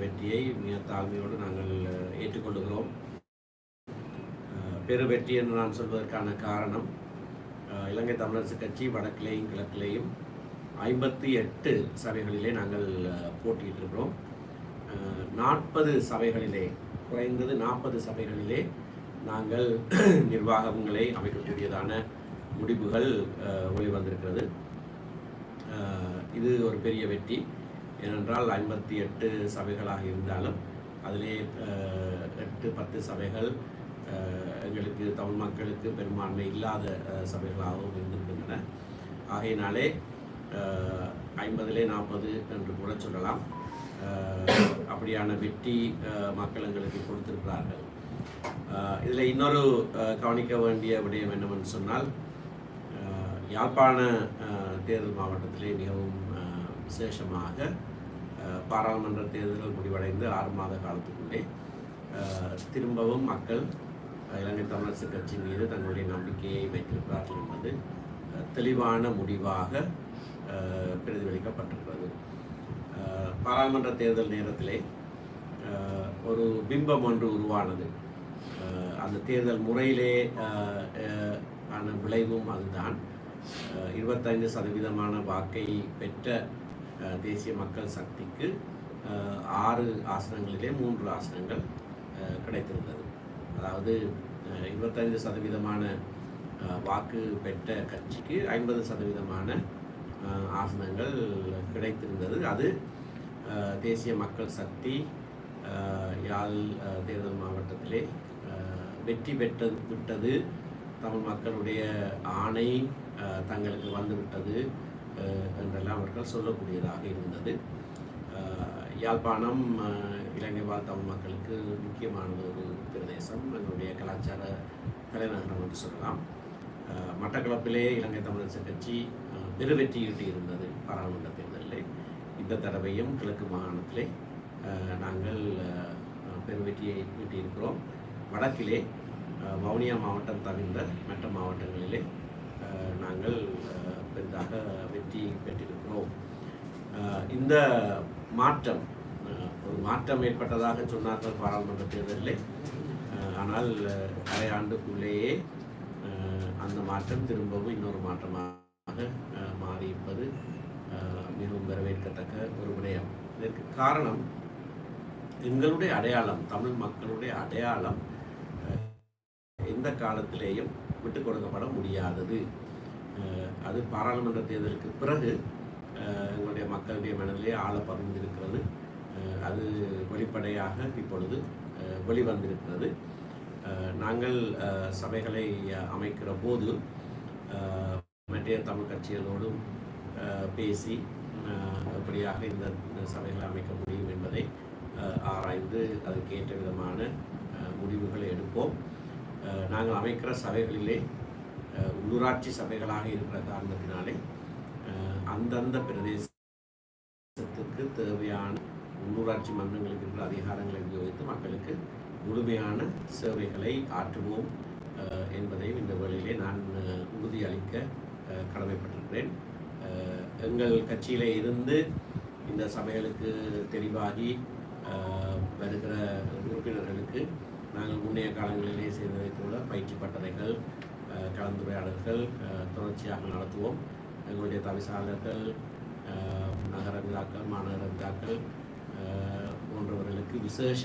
வெற்றியை மிக தாழ்மையோடு நாங்கள் ஏற்றுக்கொள்ளுகிறோம். பெரு வெற்றி என்று நான் சொல்வதற்கான காரணம் இலங்கை தமிழரசு கட்சி வடக்கிலேயும் கிழக்கிலேயும் ஐம்பத்தி எட்டு சபைகளிலே நாங்கள் போட்டியிட்டிருக்கிறோம். நாற்பது சபைகளிலே குறைந்தது நாற்பது சபைகளிலே நாங்கள் நிர்வாகங்களை அமைக்கக்கூடியதான முடிவுகள் வெளிவந்திருக்கிறது இது ஒரு பெரிய வெற்றி. ஏனென்றால் ஐம்பத்தி எட்டு சபைகளாக இருந்தாலும் அதிலே எட்டு பத்து சபைகள் எங்களுக்கு தமிழ் மக்களுக்கு பெரும்பான்மை இல்லாத சபைகளாகவும் இருந்திருக்கின்றன. ஆகையினாலே ஐம்பதிலே நாற்பது என்று கூட சொல்லலாம். அப்படியான வெற்றி மக்கள் எங்களுக்கு கொடுத்திருக்கிறார்கள். இதில் இன்னொரு கவனிக்க வேண்டிய விடயம் என்னவென்று சொன்னால் யாழ்ப்பாண தேர்தல் மாவட்டத்திலே மிகவும் விசேஷமாக பாராளுமன்ற தேர்தல்கள் முடிவடைந்து ஆறு மாத காலத்துக்குள்ளே திரும்பவும் மக்கள் இலங்கை தமிழரசு கட்சி மீது தங்களுடைய நம்பிக்கையை வைத்திருக்கிறார்கள் என்பது தெளிவான முடிவாக பிரதிபலிக்கப்பட்டிருக்கிறது. பாராளுமன்ற தேர்தல் நேரத்திலே ஒரு பிம்பம் ஒன்று உருவானது. அந்த தேர்தல் முறையிலே ஆன விளைவும் அதுதான். இருபத்தைந்து சதவீதமான வாக்கை பெற்ற தேசிய மக்கள் சக்திக்கு ஆறு ஆசனங்களிலே மூன்று ஆசனங்கள் கிடைத்திருந்தது. அதாவது இருபத்தைந்து சதவீதமான வாக்கு பெற்ற கட்சிக்கு ஐம்பது சதவீதமான ஆசனங்கள் கிடைத்திருந்தது. அது தேசிய மக்கள் சக்தி யாழ் தேர்தல் மாவட்டத்திலே வெற்றி பெற்றது விட்டது. தமிழ் மக்களுடைய ஆணை தங்களுக்கு வந்துவிட்டது. என்றெல்லாம் அவர்கள் சொல்லக்கூடியதாக இருந்தது. யாழ்ப்பாணம் இலங்கை வாழ் தமிழ் மக்களுக்கு முக்கியமான ஒரு பிரதேசம். எங்களுடைய கலாச்சார தலைநகரம் என்று சொல்லலாம். மட்டக்களப்பிலே இலங்கை தமிழரசு கட்சி பெருவெற்றியிட்டு இருந்தது பாராளுமன்ற தேர்தலில். இந்த தடவையும் கிழக்கு மாகாணத்திலே நாங்கள் பெருவெற்றியை ஈட்டியிருக்கிறோம் வடக்கிலே வவுனியா மாவட்டம் தவிர்த்த மற்ற மாவட்டங்களிலே நாங்கள் பெரிதாக வெற்றி பெற்றிருக்கிறோம். இந்த மாற்றம் ஒரு மாற்றம் ஏற்பட்டதாக சொன்னார்கள் பாராளுமன்ற தேர்தலில். ஆனால் அரை ஆண்டுக்குள்ளேயே அந்த மாற்றம் திரும்பவும் இன்னொரு மாற்றமாக மாறியிருப்பது மிகவும் வரவேற்கத்தக்க ஒரு விடயம். இதற்கு காரணம் எங்களுடைய அடையாளம் தமிழ் மக்களுடைய அடையாளம் எந்த காலத்திலேயும் விட்டு கொடுக்கப்பட முடியாதது. அது பாராளுமன்ற தேர்தலுக்கு பிறகு எங்களுடைய மக்களுடைய மனதிலே ஆழ பதிந்திருக்கிறது. அது வெளிப்படையாக இப்பொழுது வெளிவந்திருக்கிறது. நாங்கள் சபைகளை அமைக்கிற போது மற்ற தமிழ் கட்சிகளோடும் பேசி எப்படியாக இந்த சபைகளை அமைக்க முடியும் என்பதை ஆராய்ந்து அதுக்கேற்ற விதமான முடிவுகளை எடுப்போம். நாங்கள் அமைக்கிற சபைகளிலே உள்ளூராட்சி சபைகளாக இருக்கிற காரணத்தினாலே அந்தந்த பிரதேசத்துக்கு தேவையான உள்ளூராட்சி மன்றங்களுக்கு இருக்கிற அதிகாரங்களை உபயோகித்து மக்களுக்கு முழுமையான சேவைகளை ஆற்றுவோம் என்பதையும் இந்த வேளையிலே நான் உறுதியளிக்க கடமைப்பட்டிருக்கிறேன். எங்கள் கட்சியிலே இருந்து இந்த சபைகளுக்கு தெரிவாகி வருகிற உறுப்பினர்களுக்கு நாங்கள் முன்னைய காலங்களிலே செய்ததைப் போல பயிற்சி பட்டறைகள் கலந்துரையாடல்கள் தொடர்ச்சியாக நடத்துவோம். எங்களுடைய தவிசாளர்கள் நகர விழாக்கள் மாநகர விழாக்கள் போன்றவர்களுக்கு விசேஷ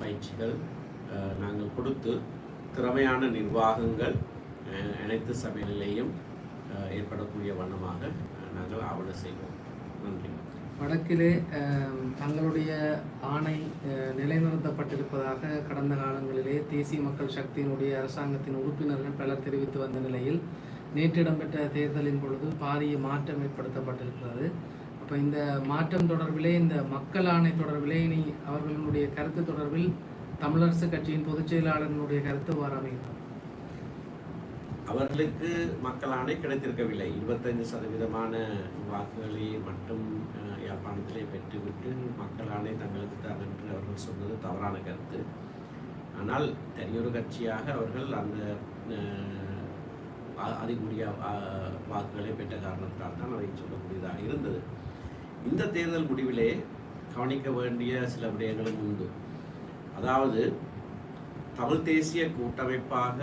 பயிற்சிகள் நாங்கள் கொடுத்து திறமையான நிர்வாகங்கள் அனைத்து சபைகளிலேயும் ஏற்படக்கூடிய வண்ணமாக நாங்கள் ஆவண செய்வோம். நன்றி. வடக்கிலே தங்களுடைய ஆணை நிலைநிறுத்தப்பட்டிருப்பதாக கடந்த காலங்களிலே தேசிய மக்கள் சக்தியினுடைய அரசாங்கத்தின் உறுப்பினர்கள் பலர் தெரிவித்து வந்த நிலையில் நேற்று இடம்பெற்ற தேர்தலின் பொழுது பாரிய மாற்றம் ஏற்படுத்தப்பட்டிருக்கிறது. அப்போ இந்த மாற்றம் தொடர்பிலே இந்த மக்கள் ஆணை தொடர்பிலே இனி அவர்களுடைய கருத்து தொடர்பில் தமிழரசு கட்சியின் பொதுச் செயலாளர்களுடைய கருத்து வாராமைகிறார் அவர்களுக்கு மக்கள் ஆணை கிடைத்திருக்கவில்லை. இருபத்தைந்து சதவீதமான வாக்குகளை மட்டும் பணத்திலே பெற்றுவிட்டு மக்களானே தங்களுக்கு தான் என்று அவர்கள் சொன்னது தவறான கருத்து. ஆனால் தனியொரு கட்சியாக அவர்கள் அந்த அதிகூடிய வாக்குகளை பெற்ற காரணத்தால் தான் அதை சொல்லக்கூடியதாக இருந்தது. இந்த தேர்தல் முடிவிலே கவனிக்க வேண்டிய சில விடயங்களும் உண்டு. அதாவது தமிழ் தேசிய கூட்டமைப்பாக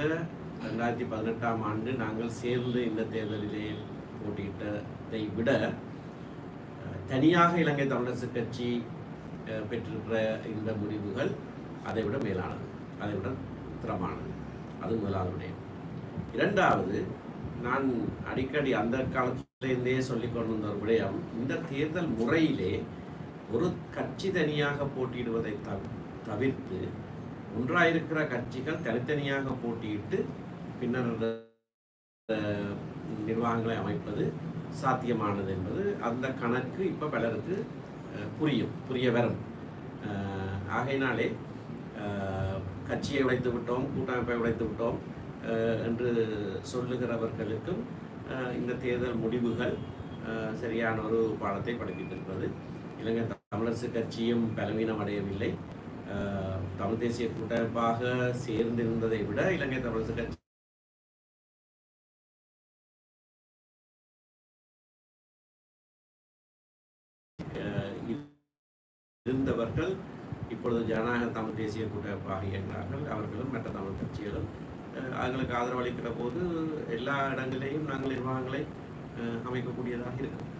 ரெண்டாயிரத்தி பதினெட்டாம் ஆண்டு நாங்கள் சேர்ந்து இந்த தேர்தலிலே போட்டியிட்டதை விட தனியாக இலங்கை தமிழரசு கட்சி பெற்றிருக்கிற இந்த முடிவுகள் அதை விட மேலானது அதை விட உத்தரமானது அது முதலாவது விடயம். இரண்டாவது நான் அடிக்கடி அந்த காலத்திலேருந்தே சொல்லிக் கொண்டு வந்த ஒரு விடயம் இந்த தேர்தல் முறையிலே ஒரு கட்சி தனியாக போட்டியிடுவதை த தவிர்த்து ஒன்றாயிருக்கிற கட்சிகள் தனித்தனியாக போட்டியிட்டு பின்னர் நிர்வாகங்களை அமைப்பது சாத்தியமானது என்பது அந்த கணக்கு இப்போ பலருக்கு புரியும் புரிய வரும். ஆகையினாலே கட்சியை உடைத்து விட்டோம் கூட்டமைப்பை உடைத்து விட்டோம் என்று சொல்லுகிறவர்களுக்கும் இந்த தேர்தல் முடிவுகள் சரியான ஒரு பாடத்தை படிப்பித்திருக்கிறது இலங்கை தமிழரசு கட்சியும் பலவீனம் அடையவில்லை தமிழ் தேசிய கூட்டமைப்பாக சேர்ந்திருந்ததை விட இலங்கை தமிழரசு கட்சி இருந்தவர்கள் இப்பொழுது ஜனநாயக தமிழ் தேசிய கூட்டமைப்பாக இயங்கினார்கள். அவர்களும் மற்ற தமிழ் கட்சிகளும் அவர்களுக்கு ஆதரவு அளிக்கிற போது எல்லா இடங்களிலேயும் நாங்கள் நிர்வாகங்களை அமைக்கக்கூடியதாக இருக்கும்.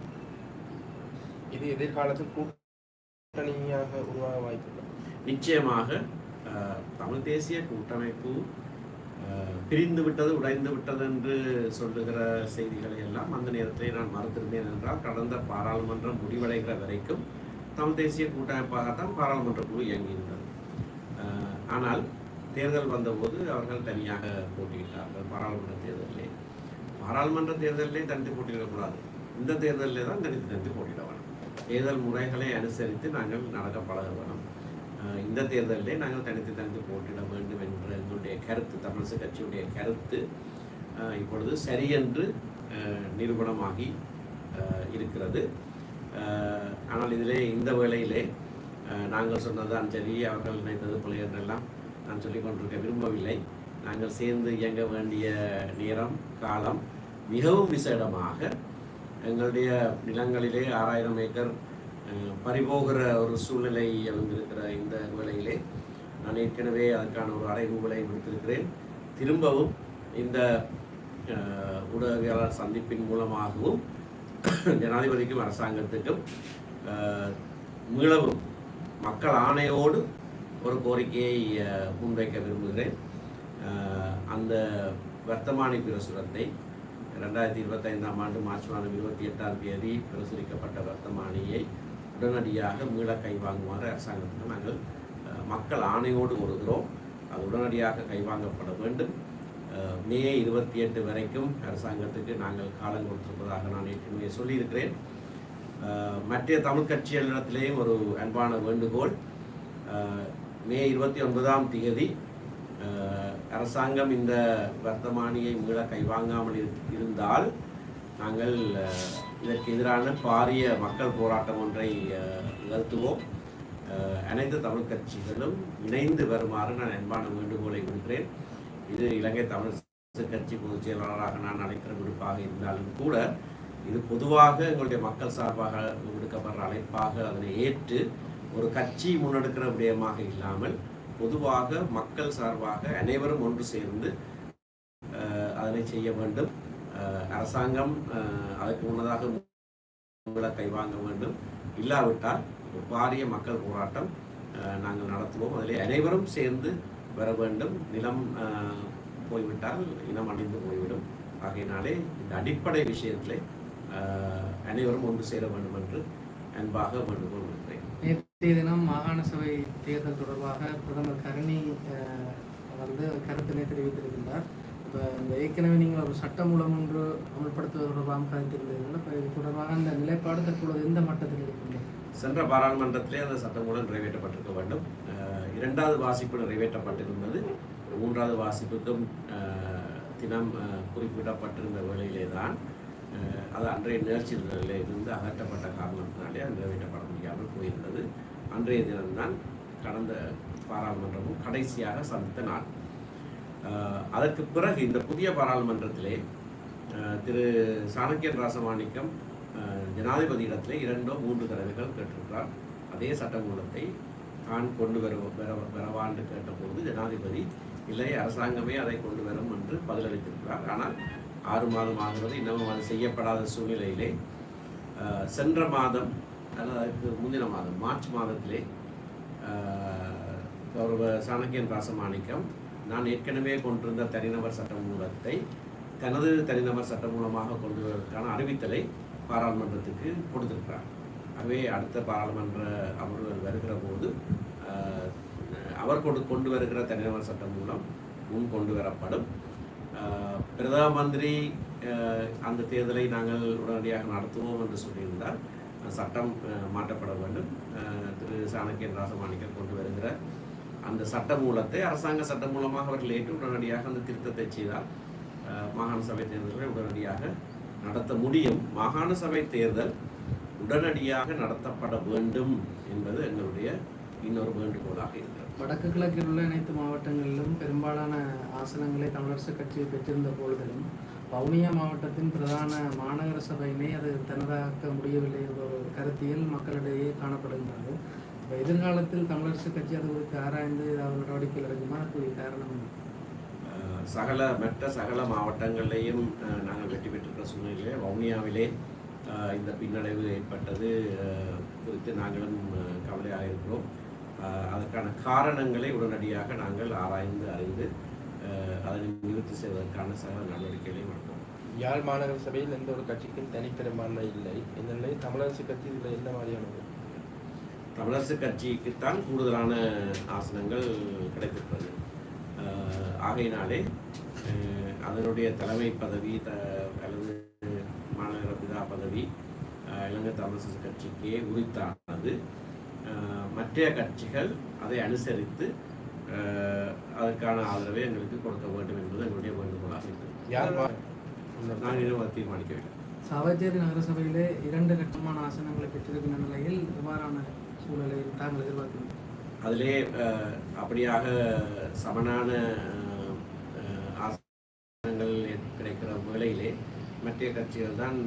இது எதிர்காலத்தில் கூட்டணியாக உருவாக வாய்ப்புள்ளது நிச்சயமாக தமிழ் தேசிய கூட்டமைப்பு பிரிந்து விட்டது உடைந்து விட்டது என்று சொல்லுகிற செய்திகளை எல்லாம் அந்த நேரத்திலே நான் மறுத்திருந்தேன் என்றால் கடந்த பாராளுமன்றம் முடிவடைகிற வரைக்கும் தமிழ் தேசிய கூட்டமைப்பாகத்தான் பாராளுமன்ற குழு இயங்கியிருந்தது. ஆனால் தேர்தல் வந்தபோது அவர்கள் தனியாக போட்டியிட்டார்கள் பாராளுமன்ற தேர்தலிலே. பாராளுமன்ற தேர்தலிலே தனித்து போட்டியிடக்கூடாது. இந்த தேர்தலிலே தான் தனித்து தனித்து போட்டியிட வேணும் தேர்தல் முறைகளை அனுசரித்து நாங்கள் நடக்க பழக வேணும் இந்த தேர்தலிலே நாங்கள் தனித்து தனித்து போட்டியிட வேண்டும் என்ற எங்களுடைய கருத்து தமிழிசை கட்சியுடைய கருத்து இப்பொழுது சரியென்று நிரூபணமாகி இருக்கிறது. ஆனால் இதிலே இந்த வேளையிலே நாங்கள் சொன்னதான் சரி அவர்கள் நினைத்தது பிள்ளை என்றெல்லாம் நான் சொல்லிக் கொண்டிருக்க விரும்பவில்லை. நாங்கள் சேர்ந்து இயங்க வேண்டிய நேரம் காலம் மிகவும் விசேடமாக எங்களுடைய நிலங்களிலே ஆறாயிரம் ஏக்கர் பறிபோகிற ஒரு சூழ்நிலை எழுந்திருக்கிற இந்த வேளையிலே நான் ஏற்கனவே அதற்கான ஒரு அறைகூவலை விடுத்திருக்கிறேன். திரும்பவும் இந்த ஊடகவியலாளர் சந்திப்பின் மூலமாகவும் ஜனாதிபதிக்கும் அரசாங்கத்துக்கும் மீளவும் மக்கள் ஆணையோடு ஒரு கோரிக்கையை முன்வைக்க விரும்புகிறேன். அந்த வர்த்தமானி பிரசுரத்தை ரெண்டாயிரத்தி இருபத்தைந்தாம் ஆண்டு மார்ச் மாதம் இருபத்தி எட்டாம் தேதி பிரசுரிக்கப்பட்ட வர்த்தமானியை உடனடியாக மீள கைவாங்குமாறு அரசாங்கத்துக்கு நாங்கள் மக்கள் ஆணையோடு வருகிறோம் அது உடனடியாக கைவாங்கப்பட வேண்டும். மே இருபத்தி எட்டு வரைக்கும் அரசாங்கத்துக்கு நாங்கள் காலம் கொடுத்திருப்பதாக நான் ஏற்கனவே சொல்லியிருக்கிறேன். மற்ற தமிழ் கட்சிகளிடத்திலேயும் ஒரு அன்பான வேண்டுகோள். மே இருபத்தி ஒன்பதாம் தேதி அரசாங்கம் இந்த வர்த்தமானியை மீள கைவாங்காமல் இரு- இருந்தால் நாங்கள் இதற்கு எதிரான பாரிய மக்கள் போராட்டம் ஒன்றை நிகழ்த்துவோம். அனைத்து தமிழ் கட்சிகளும் இணைந்து வருமாறு நான் அன்பான வேண்டுகோளை விடுக்கிறேன். இது இலங்கை தமிழ் கட்சி பொதுச் செயலாளராக நான் அழைக்கிற விடுப்பாக இருந்தாலும் கூட இது பொதுவாக எங்களுடைய மக்கள் சார்பாக விடுக்கப்படுற அழைப்பாக அதனை ஏற்று ஒரு கட்சி முன்னெடுக்கிற விடயமாக இல்லாமல் பொதுவாக மக்கள் சார்பாக அனைவரும் ஒன்று சேர்ந்து அதனை செய்ய வேண்டும். அரசாங்கம் அதற்கு முன்னதாக கைவாங்க வேண்டும். இல்லாவிட்டால் ஒரு பாரிய மக்கள் போராட்டம் நாங்கள் நடத்துவோம். அதில் அனைவரும் சேர்ந்து வர வேண்டும். நிலம் போய்விட்டால் இனம் அழிந்து போய்விடும். ஆகையினாலே இந்த அடிப்படை விஷயத்திலே அனைவரும் ஒன்று சேர வேண்டும் என்று அன்பாக வேண்டுகோள் விடுக்கிறேன் நேற்றைய தினம் மாகாண சபை தேர்தல் தொடர்பாக பிரதமர் கருணி வந்து கருத்தினை தெரிவித்திருக்கின்றார். இப்போ இந்த ஏற்கனவே நீங்கள் ஒரு சட்டமூலம் ஒன்று அமல்படுத்துவது தொடர்பாக கருத்திருந்தீர்கள். இப்போ இது தொடர்பாக அந்த நிலைப்பாடு தற்பொழுது எந்த மட்டத்தில் இருக்கின்றது? சென்ற பாராளுமன்றத்திலே அந்த சட்டமூலம் நிறைவேற்றப்பட்டிருக்க வேண்டும். இரண்டாவது வாசிப்பு நிறைவேற்றப்பட்டிருந்தது. மூன்றாவது வாசிப்புக்கும் தினம் குறிப்பிடப்பட்டிருந்த வேளையிலே தான் அது அன்றைய நிகழ்ச்சிகளில் இருந்து அகற்றப்பட்ட காரணத்தினாலே அது நிறைவேற்றப்பட முடியாமல் போயிருந்தது. அன்றைய தினம்தான் கடந்த பாராளுமன்றமும் கடைசியாக சந்தித்த நாள். அதற்கு பிறகு இந்த புதிய பாராளுமன்றத்திலே திரு சாணக்கியன் ராசமாணிக்கம் ஜனாதிபதியிடத்திலே இரண்டோ மூன்று தடவைகள் கேட்டிருக்கிறார். அதே சட்டமூலத்தை தான் கொண்டு வர வர வரவான்னு கேட்டபோது ஜனாதிபதி இல்லை அரசாங்கமே அதை கொண்டு வரும் என்று பதிலளித்திருக்கிறார். ஆனால் ஆறு மாதம் ஆகிறது இன்னமும் அது செய்யப்படாத சூழ்நிலையிலே சென்ற மாதம் அல்லது முந்தின மாதம் மார்ச் மாதத்திலே ஒரு கௌரவ சாணக்கியன் ராசமாணிக்கம் நான் ஏற்கனவே கொண்டிருந்த தனிநபர் சட்டமூலத்தை தனது தனிநபர் சட்டம் மூலமாக கொண்டு வருவதற்கான அறிவித்தலை பாராளுமன்றத்துக்கு கொடுத்திருக்கிறார். அவே அடுத்த பாராளுமன்ற அமர்வு வருகிற போது அவர் கொண்டு கொண்டு வருகிற தனிநபர் சட்டம் மூலம் முன் கொண்டு வரப்படும். பிரதம மந்திரி அந்த தேர்தலை நாங்கள் உடனடியாக நடத்துவோம் என்று சொல்லியிருந்தால் சட்டம் மாற்றப்பட வேண்டும். திரு சாணக்கியன் ராசமாணிக்கர் கொண்டு வருகிற அந்த சட்ட மூலத்தை அரசாங்க சட்டம் மூலமாக அவர்கள் ஏற்று உடனடியாக அந்த திருத்தத்தை செய்தால் மாகாண சபை தேர்தல்களை உடனடியாக நடத்த முடியும். மாகாண சபை தேர்தல் உடனடியாக நடத்தப்பட வேண்டும் என்பது எங்களுடைய இன்னொரு வேண்டுகோளாக இருக்கிறது. வடக்கு கிழக்கில் உள்ள அனைத்து மாவட்டங்களிலும் பெரும்பாலான ஆசனங்களை தமிழரசு கட்சி பெற்றிருந்த பொழுதிலும் வவுனியா மாவட்டத்தின் பிரதான மாநகர சபையினை அது தனதாக்க முடியவில்லை என்ற ஒரு கருத்தியல் மக்களிடையே காணப்படுகின்றது. இப்போ எதிர்காலத்தில் தமிழரசு கட்சி அது குறித்து ஆராய்ந்து ஏதாவது நடவடிக்கைகள் எடுக்குமா? அதுக்கு காரணம் சகல மற்ற சகல மாவட்டங்களிலேயும் அஹ், நாங்கள் வெற்றி பெற்றிருக்கிற சூழ்நிலையிலே வவுனியாவிலே இந்த பின்னடைவு ஏற்பட்டது குறித்து நாங்களும் கவலையாக இருக்கிறோம் அதற்கான காரணங்களை உடனடியாக நாங்கள் ஆராய்ந்து அறிந்து அதனை நிவர்த்தி செய்வதற்கான சகல நடவடிக்கைகளையும் எடுப்போம். யாழ் மாநகர சபையில் எந்த ஒரு கட்சிக்கும் தனிப்பெரும்பான்மை இல்லை. இந்த நிலையில் தமிழரசு கட்சி இதில் என்ன மாதிரியானது? தமிழரசு கட்சிக்குத்தான் கூடுதலான ஆசனங்கள் கிடைத்திருக்கிறது. அஹ், ஆகையினாலே அதனுடைய தலைமை பதவி த பதவி இலங்கை தமிழரசு கட்சிக்கே உரித்தானது. மற்ற கட்சிகள் அதை அனுசரித்து அதற்கான ஆதரவை எங்களுக்கு கொடுக்க வேண்டும் என்பது எங்களுடைய வேண்டுகோளாக இருக்கிறது. நான் இன்னும் தீர்மானிக்கவில்லை சாவச்சேரி நகரசபையிலே இரண்டு கட்டமான ஆசனங்களை பெற்றிருக்கின்ற நிலையில் இவ்வாறான சூழலை தாங்கள் எதிர்பார்க்கிறோம் அதிலே அப்படியாக சமனான ஆசனங்கள் கிடைக்கிற வேளையிலே மற்ற கட்சிகள் தான்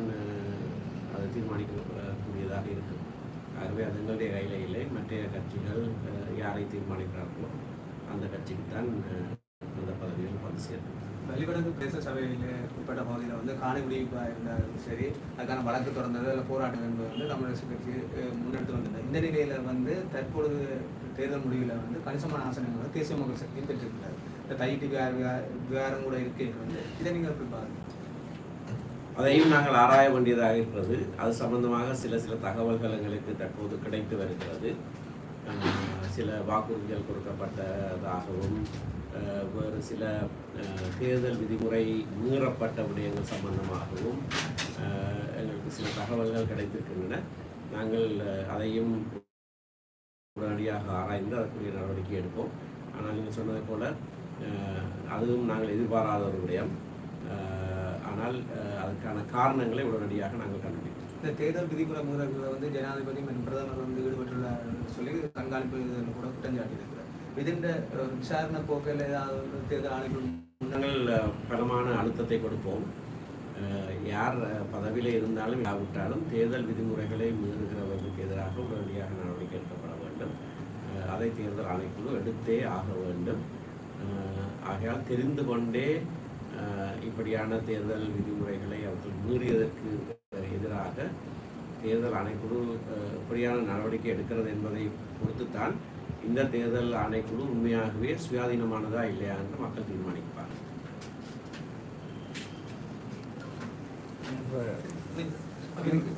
கூடியதாக இருக்கும். ஆகவே அது எங்களுடைய கையில் இல்லை. மற்ற கட்சிகள் யாரை தீர்மானிக்கிறார்களோ அந்த கட்சிக்கு தான் அந்த பதவிகள் வந்து சேரும் வெளிவடக்கு பிரதேச சபையில் உட்பட்ட பகுதியில் வந்து காணி இருந்தாலும் சரி அதுக்கான வழக்கு தொடர்ந்தது அதில் போராட்டம் என்பது வந்து தமிழரசு கட்சி முன்னெடுத்து வந்தது இந்த நிலையில் வந்து தற்பொழுது தேர்தல் முடிவில் வந்து கணிசமான ஆசனங்கள் தேசிய மக்கள் சக்தியும் பெற்றிருக்கிறார். இந்த தையிட்டு விவகாரம் கூட இருக்கு வந்து. இதை நீங்கள் எப்படி பாருங்கள் அதையும் நாங்கள் ஆராய வேண்டியதாக இருக்கிறது. அது சம்பந்தமாக சில சில தகவல்கள் எங்களுக்கு தற்போது கிடைத்து வருகிறது. சில வாக்குறுதிகள் கொடுக்கப்பட்டதாகவும் வேறு சில தேர்தல் விதிமுறை மீறப்பட்ட விடயங்கள் சம்பந்தமாகவும் எங்களுக்கு சில தகவல்கள் கிடைத்திருக்கின்றன. நாங்கள் அதையும் உடனடியாக ஆராய்ந்து அதற்குரிய நடவடிக்கை எடுப்போம். ஆனால் நீங்கள் சொன்னதை போல அதுவும் நாங்கள் எதிர்பாராத ஒரு விடயம். ஆனால் அதுக்கான காரணங்களை உடனடியாக நாங்கள் கண்டுபிடிப்போம் இந்த தேர்தல் விதிமுறை மீறல்களை வந்து ஜனாதிபதி பிரதமர் வந்து ஈடுபட்டுள்ளார் என்று சொல்லி கண்காணிப்பு கூட குற்றம் சாட்டியிருக்கிறார். இதுன்ற விசாரணை போக்கில் ஏதாவது தேர்தல் ஆணைக்குழு நாங்கள் பலமான அழுத்தத்தை கொடுப்போம். யார் பதவியிலே இருந்தாலும் இல்லாவிட்டாலும் தேர்தல் விதிமுறைகளை மீறுகிறவர்களுக்கு எதிராக உடனடியாக நடவடிக்கை எடுக்கப்பட வேண்டும். அதை தேர்தல் ஆணைக்குழு எடுத்தே ஆக வேண்டும். ஆகையால் தெரிந்து கொண்டே இப்படியான தேர்தல் விதிமுறைகளை அவர்கள் மீறியதற்கு எதிராக தேர்தல் ஆணைக்குழு அஹ், எப்படியான நடவடிக்கை எடுக்கிறது என்பதை பொறுத்துத்தான் இந்த தேர்தல் ஆணைக்குழு உண்மையாகவே சுயாதீனமானதா இல்லையா என்று மக்கள் தீர்மானிப்பார். இதுக்கு